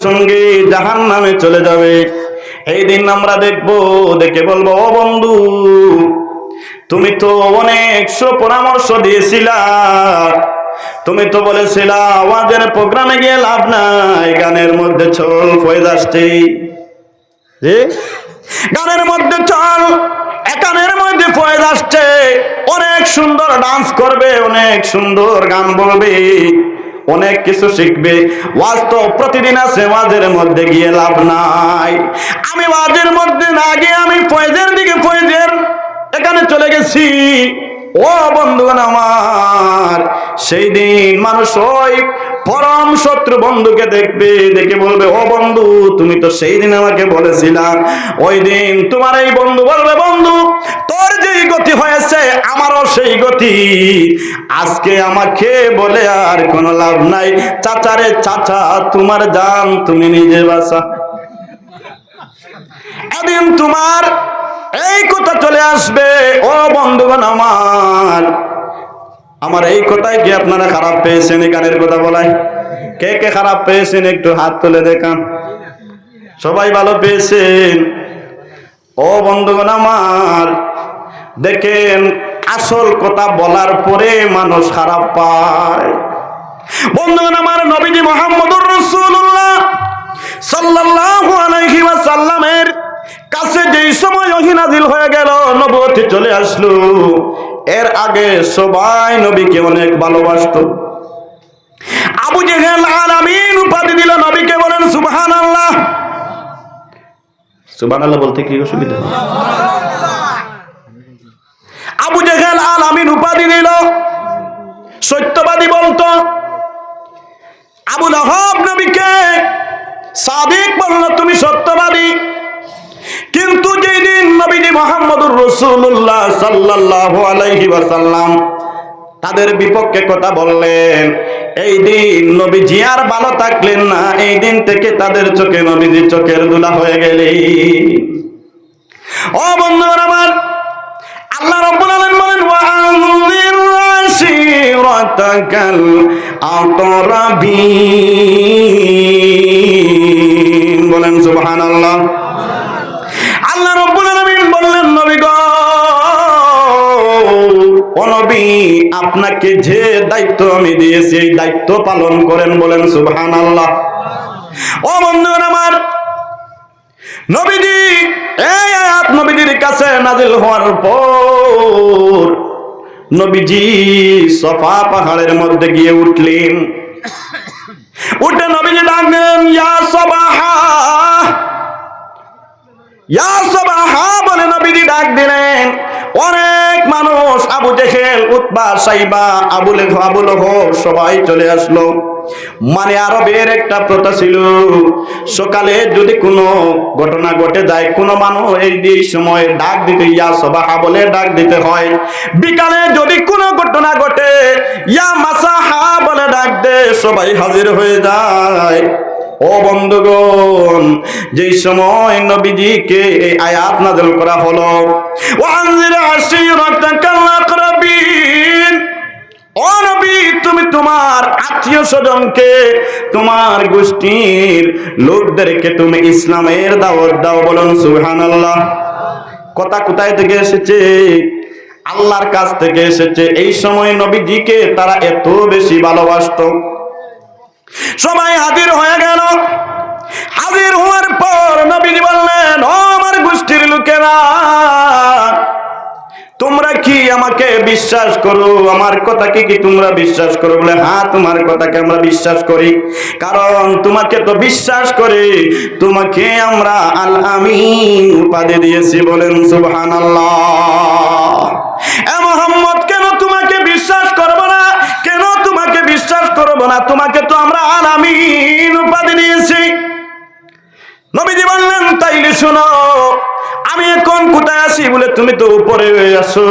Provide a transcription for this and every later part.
সঙ্গে জাহান নামে চলে যাবে। এই দিন আমরা দেখব দেখে বলব ও বন্ধু তুমি তো অনেক পরামর্শ দিয়েছিলা। তুমি তো বলেছিলা আওয়াজের প্রোগ্রামে গিয়ে লাভ নাই গানের মধ্যে চল আসছে। জি? গানের মধ্যে চল একানের মধ্যে ফয়েজ আসছে। অনেক সুন্দর ডান্স করবে অনেক সুন্দর গান বলবে। অনেক কিছু শিখবে। ওয়াজ তো প্রতিদিন আছে ওয়াজের মধ্যে গিয়ে লাভ নাই। আমি ওয়াজের মধ্যে না গিয়ে আমি ফয়েজের দিকে ফয়েজের এখানে চলে গেছি। ও বন্ধুগণ আমার, সেই দিন মানুষ ওই পরম শত্রু বন্ধুকে দেখবে, দেখে বলবে, ও বন্ধু, তুমি তো সেই দিন আমাকে বলেছিলা ওই দিন তোমার এই বন্ধু বলবে, বন্ধু, তোর যেই গতি হয়েছে, আমারও সেই গতি। আজকে আমাকে বলে আর কোনো লাভ নাই। চাচারে চাচা, তোমার জান তুমি নিজে বাসা এদিন তোমার এই কথা চলে আসবে, ও বন্ধুগণ আমার আমার এই কথাই কি আপনারা খারাপ পেয়েছেন? এই গানের কথা বলায় কে কে খারাপ পেয়েছেন? একটু হাত তুলে দেখান। সবাই ভালো পেয়েছেন। ও বন্ধুগণ আমার, দেখেন, আসল কথা বলার পরে মানুষ খারাপ পায়। বন্ধুগণ আমার নবীজি মোহাম্মদুর রসুল্লাহ সাল্লাল্লাহু আলাইহি ওয়াসাল্লামের কাছে যেই সময় ওহী নাযিল হয়ে গেল নবুয়তি চলে আসলো। এর আগে সবাই নবীকে অনেক ভালোবাসতো। আবু জেহেল আলামিন উপাধি দিল নবীকে বলেন, সুবহানাল্লাহ। সুবহানাল্লাহ বলতে কি অসুবিধা? আবু জেহেল আলামিন উপাধি দিল, সত্যবাদী বলতো। আবু লাহাব নবীকে সাদিক বলল, তুমি সত্যবাদী। কিন্তু যেদিন নবীজি মোহাম্মদুর রসুল্লাহ সাল্লাল্লাহু আলাইহি ওয়াসাল্লাম তাদের বিপক্ষে কথা বললেন, এই দিন নবীজি আর ভালো থাকলেন না, এই দিন থেকে তাদের চোখে নবীজি চোখের দুলা হয়ে গেলেই ও বন্ধুরা আমার, আল্লাহ রাব্বুল বলেন ওয়া সুবহানাল্লাহ। নবী, আপনাকে যে দায়িত্ব আমি দিয়েছি, এই দায়িত্ব পালন করেন বলেন সুবহানাল্লাহ। ও বন্ধুরা আমার, নবীজি, এই আয়াত নবীজির কাছে নাজিল হওয়ার পর নবীজি সফা পাহাড়ের মধ্যে গিয়ে উঠলেন। উঠে নবীজি ডাকলেন, ইয়া সবাহা। ইয়া সবাহা, বলে নবীজি ডাক দিলেন। অনেক মানুষ আবু জেহেল, উতবা, সাইবা, আবু লেখ আবু লহ, সবাই চলে আসলো। মানে আরবের একটা প্রথা ছিল, সকালে যদি কোনো ঘটনা ঘটে যায়, কোনো মানুষ এই সময় ডাক দিতে, ইয়া সবাহা বলে ডাক দিতে হয়। বিকালে যদি কোনো ঘটনা ঘটে, ইয়া মাসাহা বলে ডাক দে, সবাই হাজির হয়ে যায়। ও বন্ধুগণ, যেই সময় নবীজিকে এই আয়াত নাযিল করা হলো ও নবী, তুমি তোমার আত্মীয় স্বজনকে, তোমার গোষ্ঠীর লোকদেরকে তুমি ইসলামের দাওয়াত দাও বলুন, সুবহানাল্লাহ। কথা কোথায় থেকে এসেছে? আল্লাহর কাছ থেকে এসেছে। এই সময় নবীজিকে তারা এত বেশি ভালোবাসতো। সবাই হাজির হয়ে গেল। হাজির হওয়ার পর নবীজি বললেন, ও আমার গোষ্ঠীর লোকেরা, তোমরা কি আমাকে বিশ্বাস করো? আমার কথাকে কি তোমরা বিশ্বাস করো? বলে হ্যাঁ তোমার কথাকে আমরা বিশ্বাস করি। কারণ তোমাকে তো বিশ্বাস করে। তোমাকে আমরা আল আমিন উপাধি দিয়েছি বলেন এ মোহাম্মদ, কেন তোমাকে বিশ্বাস করব না? কেন তোমাকে বিশ্বাস করব না? তোমাকে তো শোনো, আমি এখন কোথায় আছি বলে তুমি তো উপরে আসো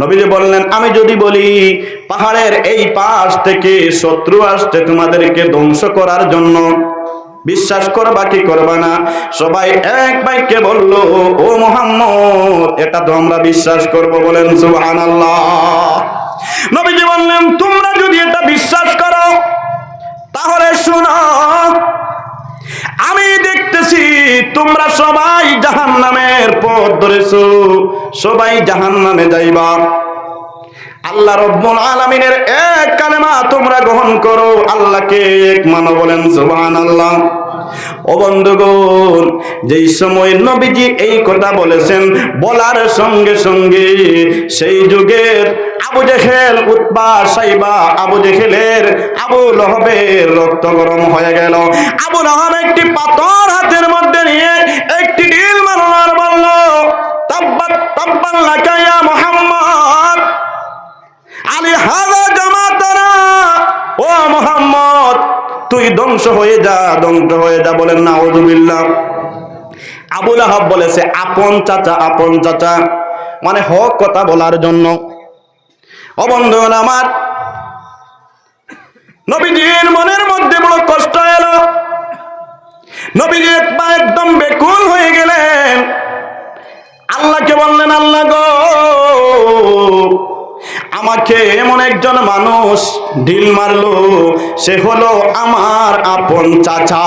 নবীজি বললেন, আমি যদি বলি, পাহাড়ের এই পাশ থেকে শত্রু আসতে তোমাদেরকে ধ্বংস করার জন্য, বিশ্বাস করবা কি করবা না? সবাই এক বাক্যে বলল, ও মোহাম্মদ, এটা তো আমরা বিশ্বাস করব বলেন সুবহানাল্লাহ। নবীজি বললেন, তোমরা যদি এটা বিশ্বাস করো, তাহলে শোনো তোমরা সবাই জাহান নামের পথ ধরেছো। সবাই জাহান নামে যাইবা। আল্লাহ রব্বুল আলামিনের এক কালেমা তোমরা গ্রহণ করো, আল্লাহকে এক মানো বলেন, সুবহানাল্লাহ। ও বন্ধুগণ, যেই সময় নবীজি এই কথা বলেছেন, বলার সঙ্গে সঙ্গে সেই যুগের আবু জেহেল উৎপা সাইবা, আবু জেহেলের আবু লহবের রক্ত গরম হয়ে গেল। আবু লহব একটি পাথর হাতের মধ্যে নিয়ে তুই ধ্বংস হয়ে যা, ধ্বংস হয়ে যা, বলেন না ওজুবিল্লাহ আবুল আহাব বলেছে, আপন চাচা আপন চাচা। মানে হক কথা বলার জন্য। অবন্ধন আমার, নবীজির মনের মধ্যে বড় কষ্ট এলো। নবীজি একবার একদম বেকুল হয়ে গেলেন। আল্লাহকে বললেন, আল্লাহ গো, আমাকে এমন একজন মানুষ ঢিল মারলো, সে হলো আমার আপন চাচা।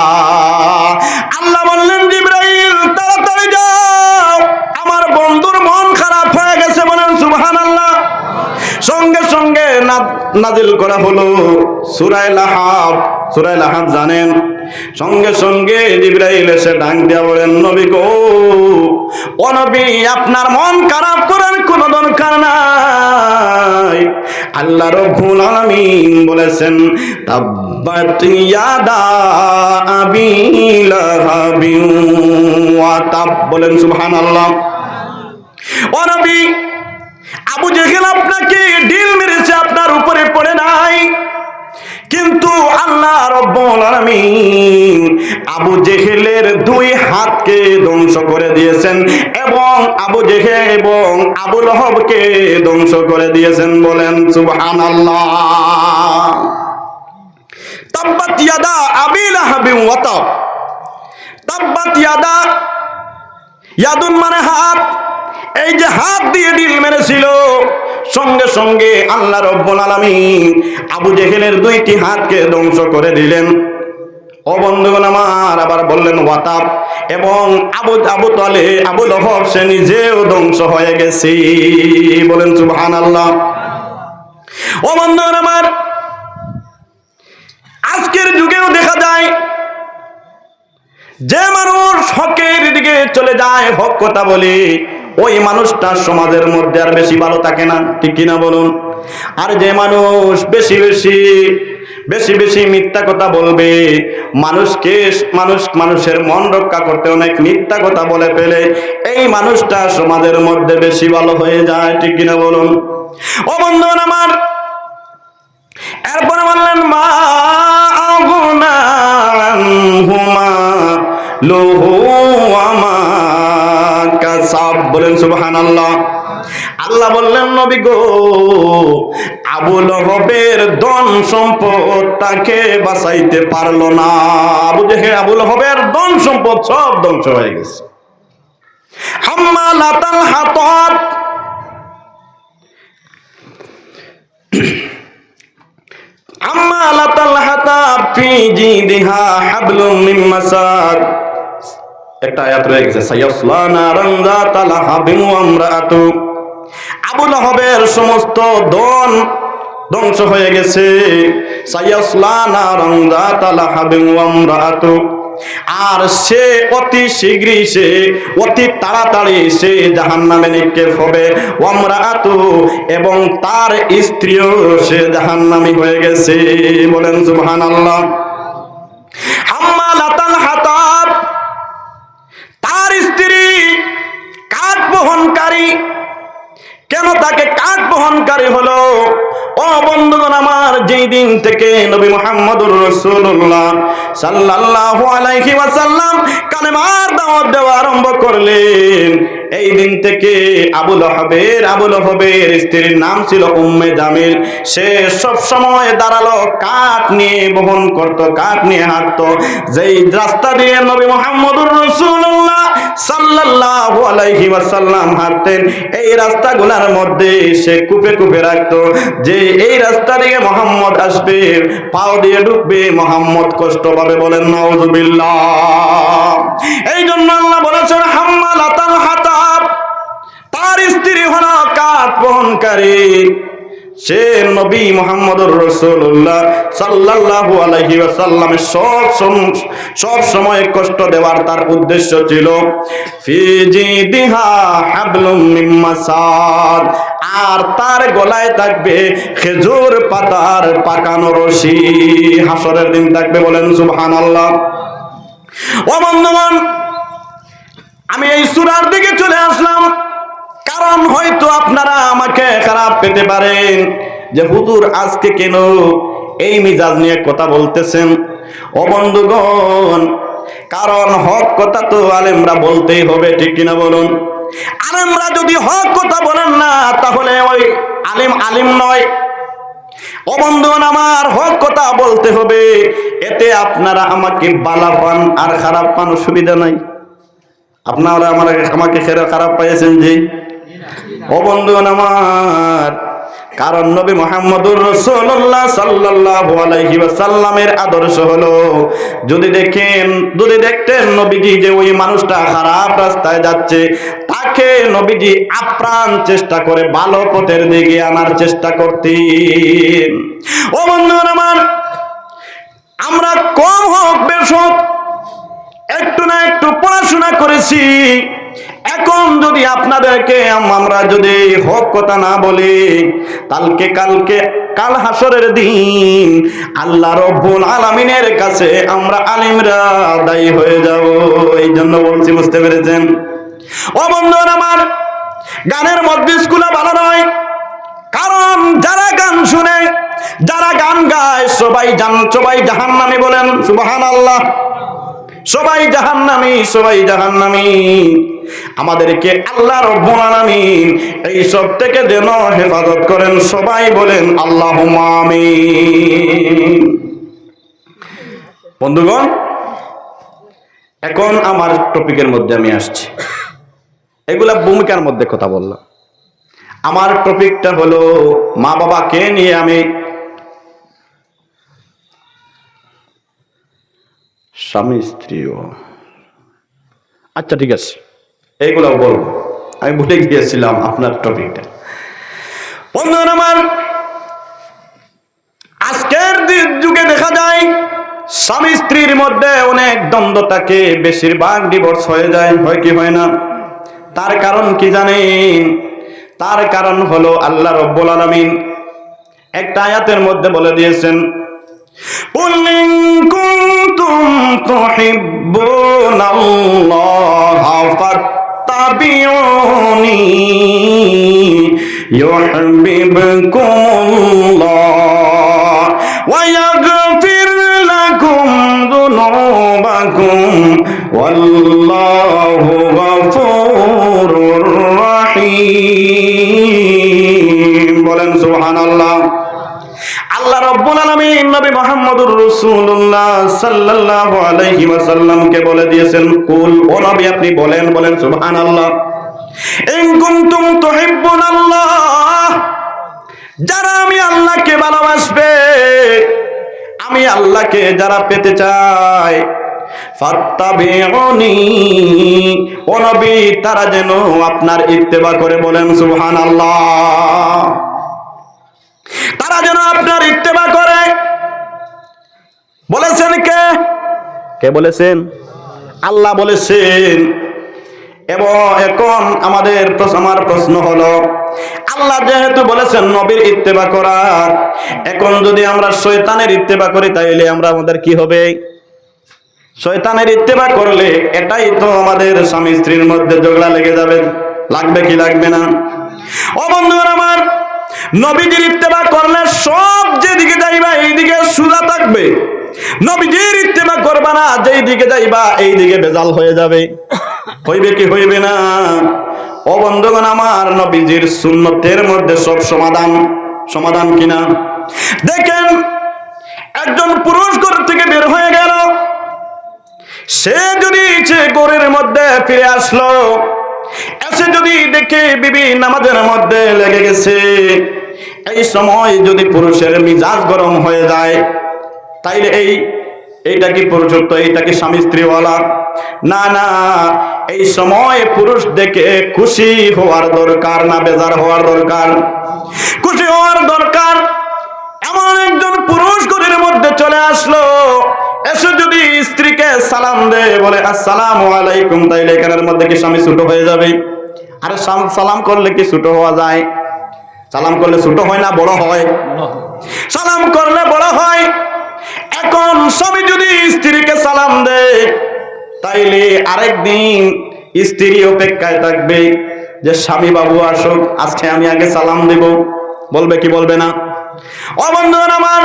আল্লাহ বললেন, জিব্রাইল, তাড়াতাড়ি যাও, আমার বন্ধুর মন খারাপ হয়ে গেছে। বলেন সুবহান আল্লাহ সঙ্গে সঙ্গে নাজিল করা হলো সুরাই লাহাব। সুরাই লাহাব জানেন সঙ্গে সঙ্গে জিব্রাইল এসে ডাক দিয়া বলেন, নবী গো, ও নবী, আপনার মন খারাপ করার কোনো দরকার নাই। আল্লাহ রব্বুল আলামিন বলেছেন, তাব্বাত ইয়াদা আবি লাহাবিন ওয়া তাব। বলেন, সুবহানাল্লাহ। ও নবী, আবু জেহেল আপনাকে ঢিল মেরেছে, আপনার উপরে পড়ে নাই। কিন্তু আল্লাহ রব্বুল আবু জেহেলের দুই হাতকে ধ্বংস করে দিয়েছেন এবং আবু জেহেল এবং আবু লহবকে ধ্বংস করে দিয়েছেন বলেন ইয়াদা, ইয়াদুন মানে হাত। এই যে হাত দিয়ে ডিল মেরেছিল, সঙ্গে সঙ্গে আল্লাহ রব্বুল আলামিন আবু জেহেলের দুইটি হাতকে ধ্বংস করে দিলেন। ও বন্ধুগণ আমার, আবার বললেন, ওয়াতাব, এবং আবু আবু তলে আবু লহব, সে নিজেও ধ্বংস হয়ে গেছে। বলেন সুবহান আল্লাহ ও বন্ধুগণ আমার, আজকের যুগেও দেখা যায়, যে মানুষ হকের দিকে চলে যায়, হক কথা বলে ওই মানুষটা সমাজের মধ্যে আর বেশি ভালো থাকে না, ঠিক কিনা বলুন? আর যে মানুষ বেশি বেশি বেশি বেশি মিথ্যা কথা বলবে, মানুষকে মানুষ, মানুষের মন রক্ষা করতে অনেক মিথ্যা কথা বলে ফেলে, এই মানুষটা সমাজের মধ্যে বেশি ভালো হয়ে যায়, ঠিক কিনা বলুন? ও বন্ধুগণ আমার, এরপরে বললেন, মা হুমা, লোহু আমা কাসাব বলেন সুবহানাল্লাহ। আল্লাহ আল্লাহ বললেন, নবী গো আবু লহবের ধন সম্পদ তাকে বাঁচাইতে পারল না। আবু দেখে আবু লহবের ধন সম্পদ সব ধ্বংস হয়ে গেছে। হাম্মালাতাল হাতাব আম্মালাতাল হাতাব ফি জিদিহা হাবলুম মিন মাসাদ একটা আয়াত সমস্ত দন ধ্বংস হয়ে গেছে। আর সে অতি শীঘ্রই সে, অতি তাড়াতাড়ি সে জাহান নামে নিক্ষেপ হবে। ওয়ামরাতু এবং তার স্ত্রীও সে জাহান নামি হয়ে গেছে। বলেন হাম্মালাতাল হাতাব তার স্ত্রী কাঠ বহনকারী কেন তাকে কাঠ বহনকারী হলো? ও বন্ধুগণ আমার, যেই দিন থেকে নবী মুহাম্মদুর রাসূলুল্লাহ সাল্লাল্লাহু আলাইহি ওয়াসাল্লাম কালেমার দাওয়াত দেওয়া আরম্ভ করলেন এই দিন থেকে আবুল লহবের আবুল লহবের স্ত্রীর নাম ছিল উম্মে জামিল। সে সব সময় দাঁড়াল, কাঠ নিয়ে বহন করত, কাঠ নিয়ে হাঁটতো। যেই রাস্তা দিয়ে নবী মুহাম্মদুর রাসূলুল্লাহ সাল্লাল্লাহু আলাইহি ওয়াসাল্লাম হাঁটতেন, এই রাস্তাগুলোর মধ্যে সে কুপে কুপে রাখতো। যে এই রাস্তা দিয়ে মোহাম্মদ আসবে, পাও দিয়ে ঢুকবে মোহাম্মদ কষ্ট পাবে বলেন, নাউজুবিল্লাহ। এই জন্য আল্লাহ বলেছেন হাম্মালাতাল হাতাব তার স্ত্রী হলো কাঠ বহনকারী। সে নবী মোহাম্মদুর রসুল্লাহ সাল্লাল্লাহু আলাইহি ওয়াসাল্লামের সব সব সময় কষ্ট দেওয়ার তার উদ্দেশ্য ছিল আর তার গলায় থাকবে খেজুর পাতার পাকানো রশি। হাসরের দিন থাকবে বলেন সুবহানাল্লাহ। ও বন্ধুগণ, আমি এই সুরার দিকে চলে আসলাম। কারণ হয়তো আপনারা আমাকে খারাপ পেতে পারেন। যে হুজুর আজকে কেন এই মিজাজ নিয়ে কথা বলতেছেন? ও বন্ধুগণ, কারণ হক কথা তো আলেমরা বলতেই হবে, ঠিক কিনা বলুন? আলেমরা যদি হক কথা বলেন না, তাহলে ওই আলিম আলিম নয়। ও বন্ধুগণ, আমার হক কথা বলতে হবে। এতে আপনারা আমাকে বালা পান আর খারাপ পান সুবিধা নাই। আপনারা আমার আমাকে খেরা খারাপ পাইছেন যে। ও বন্ধুগণ আমার, কারণ নবী মোহাম্মদুর রসুল্লাহ সাল্লাল্লাহু আলাইহি ওয়াসাল্লামের আদর্শ হলো, যদি দেখেন, যদি দেখতেন নবীজি যে ওই মানুষটা খারাপ রাস্তায় যাচ্ছে, তাকে নবীজি আপ্রাণ চেষ্টা করে ভালো পথের দিকে আনার চেষ্টা করতেন। ও বন্ধুগণ আমার, আমরা কম হোক বেশ হোক, একটু না একটু পড়াশোনা করেছি এখন যদি আপনাদেরকে আমরা যদি হক কথা না বলি, কালকে কালকে, কাল হাসরের দিন আল্লাহ রব্বুল আলামিনের কাছে আমরা আলিমরা দায়ী হয়ে যাব। এই জন্য বলছি, বুঝতে পেরেছেন? ও বন্ধুরা আমার, গানের মধ্যে স্কুলে ভালো নয়। কারণ যারা গান শুনে, যারা গান গায়, সবাই জান সবাই জাহান্নামী বলেন সুবহান আল্লাহ সবাই জাহান্নামী সবাই জাহান্নামী। আমাদেরকে আল্লাহ রব্বুল এই সব থেকে যেন হেফাজত করেন, সবাই বলেন আল্লাহ আমিন। বন্ধুগণ, এখন আমার টপিকের মধ্যে আমি আসছি। এগুলা ভূমিকার মধ্যে কথা বললাম। আমার টপিকটা হলো মা বাবাকে নিয়ে আমি স্বামী স্ত্রীও। আচ্ছা ঠিক আছে। এইগুলো বলব। আমি ভুলে গিয়েছিলাম আপনার টপিকটা বন্ধুরা আমার আজকের যুগে দেখা যায় স্বামী স্ত্রীর মধ্যে অনেক দ্বন্দ্ব থাকে। বেশিরভাগ ডিভোর্স হয়ে যায় হয় কি হয় না? তার কারণ কি জানেন তার কারণ হলো আল্লাহ রব্বুল আলমিন একটা আয়াতের মধ্যে বলে দিয়েছেন পুলিং تحبون الله فاتبعوني يحببكم الله ويغفر لكم ذنوبكم والله নবী মুহাম্মদুর রাসূলুল্লাহ সাল্লাল্লাহু আলাইহি ওয়াসাল্লামকে বলে দিয়েছেন, কুল, ও নবী, আপনি বলেন বলেন, সুবহানাল্লাহ। ইন কুনতুম তুহিব্বুনাল্লাহ। যারা আমি আল্লাহকে ভালোবাসবে, আমি আল্লাহকে যারা পেতে চাই তারা যেন আপনার ইত্তেবা করে বলেন, সুবহানাল্লাহ। তারা যেন আপনার ইত্তেবা করে বলেছেন কে? কে বলেছেন? আল্লাহ বলেছেন। এবং এখন আমাদের আমার প্রশ্ন হলো, আল্লাহ যেহেতু বলেছেন নবীর ইত্তেবা করার, এখন যদি আমরা শয়তানের ইত্তেবা করি, তাইলে আমরা আমাদের কি হবে? শয়তানের ইত্তেবা করলে এটাই তো আমাদের স্বামী স্ত্রীর মধ্যে ঝগড়া লেগে যাবে। লাগবে কি লাগবে না? ও বন্ধুরা আমার, নবীজির ইত্তেবা করলে সব যেদিকে যাইবা, এইদিকে সুজা থাকবে। নবীজির ইত্তেবা করবা না, যেই দিকে যাইবা, এই দিকে বেজাল হয়ে যাবে। হইবে কি হইবে না? ও বন্ধুগণ, আমার নবীজির সুন্নতের মধ্যে সব সমাধান সমাধান কিনা? দেখেন, একজন পুরুষ ঘর থেকে বের হয়ে গেল। সে যদি সে গোরের মধ্যে ফিরে আসলো, এসে যদি দেখে বিবি নামাজের মধ্যে লেগে গেছে, এই সময় যদি পুরুষের মিজাজ গরম হয়ে যায় তাইলে এই এইটা কি পুরুষত্ব? এইটা কি স্বামী স্ত্রীওয়ালা? না না এই সময় পুরুষ দেখে খুশি হওয়ার দরকার না বেজার হওয়ার দরকার। খুশি হওয়ার দরকার এমন একজন পুরুষ ঘরের মধ্যে চলে আসলো। এসে যদি স্ত্রীকে সালাম দে বলে আসসালামু আলাইকুম তাইলে এখানের মধ্যে কি স্বামী ছোট হয়ে যাবে? আরে সালাম করলে কি ছোট হওয়া যায়? সালাম করলে ছোট হয় না বড় হয়। সালাম করলে বড় হয়। এখন স্বামী যদি স্ত্রীকে সালাম দেয়, তাইলে আরেকদিন স্ত্রী অপেক্ষায় থাকবে যে, স্বামী বাবু, আসুক, আজকে আমি আগে সালাম দেব। বলবে কি বলবে না? ও বন্ধুগণ আমার,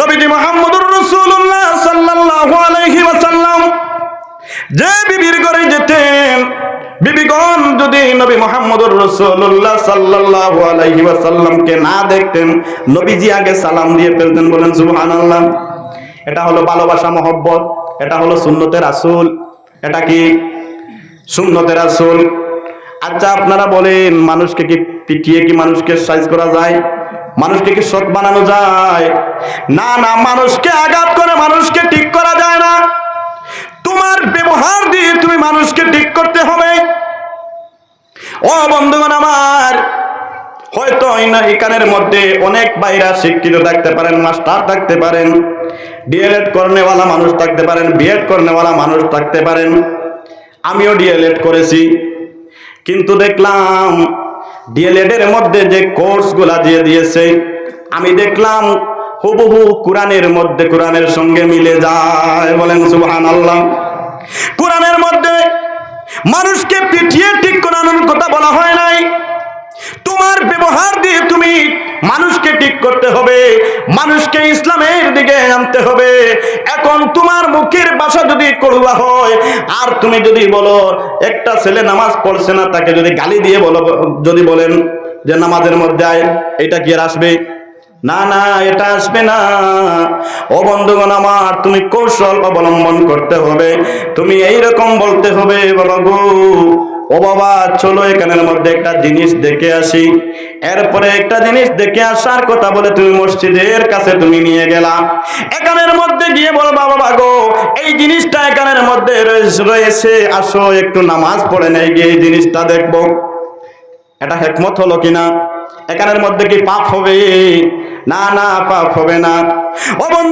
নবীজি মোহাম্মদুর রাসূলুল্লাহ সাল্লাল্লাহু আলাইহি ওয়াসাল্লাম যে বিবির ঘরে যেতেন, বিবিগণ যদি নবী মোহাম্মদুর রাসূলুল্লাহ সাল্লাল্লাহু আলাইহি ওয়াসাল্লামকে না দেখতেন, নবীজি আগে সালাম দিয়ে ফেলতেন, বলেন, সুবহানাল্লাহ। এটা হলো ভালোবাসা, মহব্বত, এটা হলো সুন্নতের আসুল এটা কি সুন্নতের রাসূল? আচ্ছা আপনারা বলেন, মানুষকে কি পিটিয়ে কি মানুষকে সাইজ করা যায়? মানুষকে কি সৎ বানানো যায়? না না, মানুষকে আঘাত করে মানুষকে ঠিক করা যায় না। তোমার ব্যবহার দিয়ে তুমি মানুষকে ঠিক করতে হবে। ও বন্ধুগণ আমার হয়তো এখানের মধ্যে অনেক বাইরা শিক্ষিত থাকতে পারেন, মাস্টার থাকতে পারেন, ডিএলএড করনেওয়ালা মানুষ থাকতে পারেন, বিএড করনেওয়ালা মানুষ থাকতে পারেন। আমিও ডিএলএড করেছি, কিন্তু দেখলাম ডিএলএড এর মধ্যে যে কোর্সগুলা দিয়ে দিয়েছে, আমি দেখলাম হুবহু কোরআনের মধ্যে কোরআনের সঙ্গে মিলে যায়, বলেন সুবহান আল্লাহ কোরআনের মধ্যে মানুষকে পিটিয়ে ঠিক করানোর কথা বলা হয় নাই। তোমার ব্যবহার দিয়ে তুমি মানুষকে ঠিক করতে হবে, মানুষকে ইসলামের দিকে আনতে হবে। এখন তোমার মুখের ভাষা যদি করুয়া হয়, আর তুমি যদি বলো, একটা ছেলে নামাজ পড়ছে না, তাকে যদি গালি দিয়ে বলো, যদি বলেন যে নামাজের মধ্যে আয়, এটা কি আর আসবে? না না, এটা আসবে না। ও বন্ধুগণ আমার, তুমি কৌশল অবলম্বন করতে হবে, তুমি এই রকম বলতে হবে বাবা গো ও বাবা, চলো এখানের মধ্যে একটা জিনিস দেখে আসি। এরপরে একটা জিনিস দেখে আসার কথা বলে তুমি মসজিদের কাছে তুমি নিয়ে গেলা। এখানের মধ্যে গিয়ে বলবা, বাবা গো, এই জিনিসটা এখানের মধ্যে রয়েছে- আসো, একটু নামাজ পড়ে নেই গিয়ে এই জিনিসটা দেখব। এটা হেকমত হলো কিনা এখানের মধ্যে কি পাপ হবে? না না, পাপ হবে না। ও